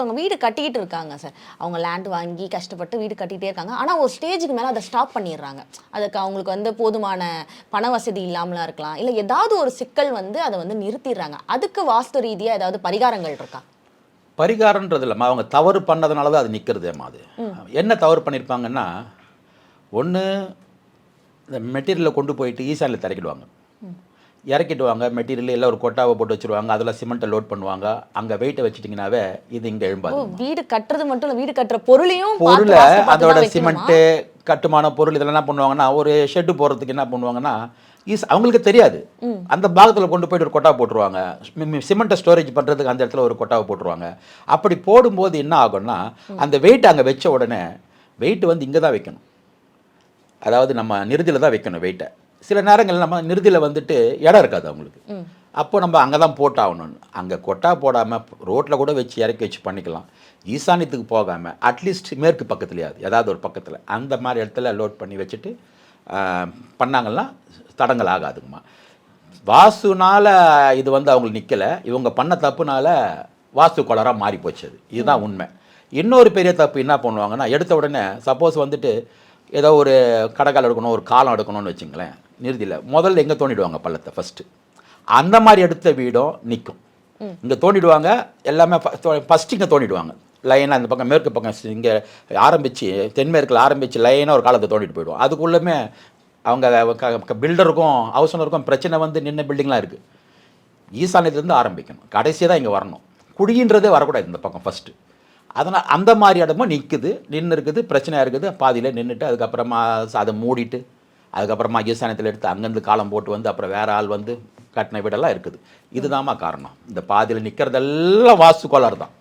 ஒருத்தவங்க வீடு கட்டிக்கிட்டு இருக்காங்க சார். அவங்க லேண்ட் வாங்கி கஷ்டப்பட்டு வீடு கட்டிகிட்டே இருக்காங்க. ஆனால் ஒரு ஸ்டேஜுக்கு மேலே அதை ஸ்டாப் பண்ணிடுறாங்க. அதுக்கு அவங்களுக்கு வந்து போதுமான பண வசதி இல்லாமலாம் இருக்கலாம். இல்லை ஏதாவது ஒரு சிக்கல் வந்து அதை வந்து நிறுத்திடுறாங்க. அதுக்கு வாஸ்து ரீதியாக ஏதாவது பரிகாரங்கள் இருக்கா? பரிகாரன்றது இல்லாமல் அவங்க தவறு பண்ணதுனால தான் அது நிற்கிறதேம்மா அது. என்ன தவறு பண்ணியிருப்பாங்கன்னா ஒன்று இந்த மெட்டீரியலை கொண்டு போயிட்டு ஈசானில் இறக்கிடுவாங்க இறக்கிடுவாங்க. மெட்டீரியல் எல்லாம் ஒரு கொட்டாவை போட்டு வச்சுருவாங்க. அதில் சிமெண்ட்டை லோட் பண்ணுவாங்க. அங்கே வெயிட்டை வச்சுட்டிங்கனாவே இது இங்கே எழும்பாது. வீடு கட்டுறது மட்டும் இல்லை வீடு கட்டுற பொருளையும் பொருளை அதோட? சிமெண்ட்டு கட்டுமான பொருள் இதெல்லாம் என்ன பண்ணுவாங்கன்னா ஒரு ஷெட்டு போடுறதுக்கு என்ன பண்ணுவாங்கன்னா ஈஸ் அவங்களுக்கு தெரியாது. அந்த பாகத்தில் கொண்டு போயிட்டு ஒரு கொட்டா போட்டுருவாங்க. சிமெண்ட்டை ஸ்டோரேஜ் பண்ணுறதுக்கு அந்த இடத்துல ஒரு கொட்டாவை போட்டுருவாங்க. அப்படி போடும்போது என்ன ஆகும்னா அந்த வெயிட் அங்கே வச்ச உடனே வெயிட் வந்து இங்கே தான் வைக்கணும். அதாவது நம்ம நிறுதியில் தான் வைக்கணும் வெயிட்டை சில நேரங்கள் நம்ம நிறுதியில் வந்துட்டு இடம் இருக்காது அவங்களுக்கு. அப்போ நம்ம அங்கே தான் போட்டாகணும். அங்கே கொட்டா போடாமல் ரோட்டில் கூட வச்சு இறக்கி வச்சு பண்ணிக்கலாம். ஈசானியத்துக்கு போகாமல் அட்லீஸ்ட் மேற்கு பக்கத்துலையாவது ஏதாவது ஒரு பக்கத்தில். அந்த மாதிரி இடத்துல லோட் பண்ணி வச்சுட்டு பண்ணாங்கன்னா தடங்கள் ஆகாதுங்கம்மா. வாஸ்துனால இது வந்து அவங்களுக்கு நிற்கலை இவங்க பண்ண தப்புனால வாஸ்து கொளராக மாறி போச்சு அது. இதுதான் உண்மை. இன்னொரு பெரிய தப்பு என்ன பண்ணுவாங்கன்னா எடுத்த உடனே சப்போஸ் வந்துட்டு ஏதோ ஒரு கடைக்கால் எடுக்கணும் ஒரு காலம் எடுக்கணும்னு வச்சுங்களேன். நிறுதியில் முதல்ல எங்கே தோண்டிடுவாங்க பள்ளத்தை? ஃபஸ்ட்டு அந்த மாதிரி எடுத்த வீடும் நிற்கும் இங்கே தோண்டிடுவாங்க எல்லாமே ஃபஸ்ட்டு இங்கே தோண்டிடுவாங்க. லைனாக அந்த பக்கம் மேற்கு பக்கம் இங்கே ஆரம்பித்து தென்மேற்கில் ஆரம்பித்து லைனாக ஒரு காலத்தை தோண்டிட்டு போயிடுவோம். அதுக்குள்ளமே அவங்க பில்டருக்கும் ஹவுஸ் ஓனருக்கும் பிரச்சனை வந்து நின்ன பில்டிங்லாம் இருக்குது ஈசானியத்துலேருந்து ஆரம்பிக்கணும். கடைசியாக தான் இங்கே வரணும். குடின்றதே வரக்கூடாது இந்த பக்கம் ஃபஸ்ட்டு அதனால் அந்த மாதிரி இடமும் நிற்குது நின்று இருக்குது பிரச்சனையாக இருக்குது. பாதியில் நின்றுட்டு அதுக்கப்புறமா அதை மூடிட்டு அதுக்கப்புறமா ஈசானியத்தில் எடுத்து அங்கேருந்து காலம் போட்டு வந்து அப்புறம் வேற ஆள் வந்து கட்டின வீடெல்லாம் இருக்குது. இதுதாம்மா காரணம். இந்த பாதியில் நிற்கிறதெல்லாம் வாஸ்து கோளாறு தான்.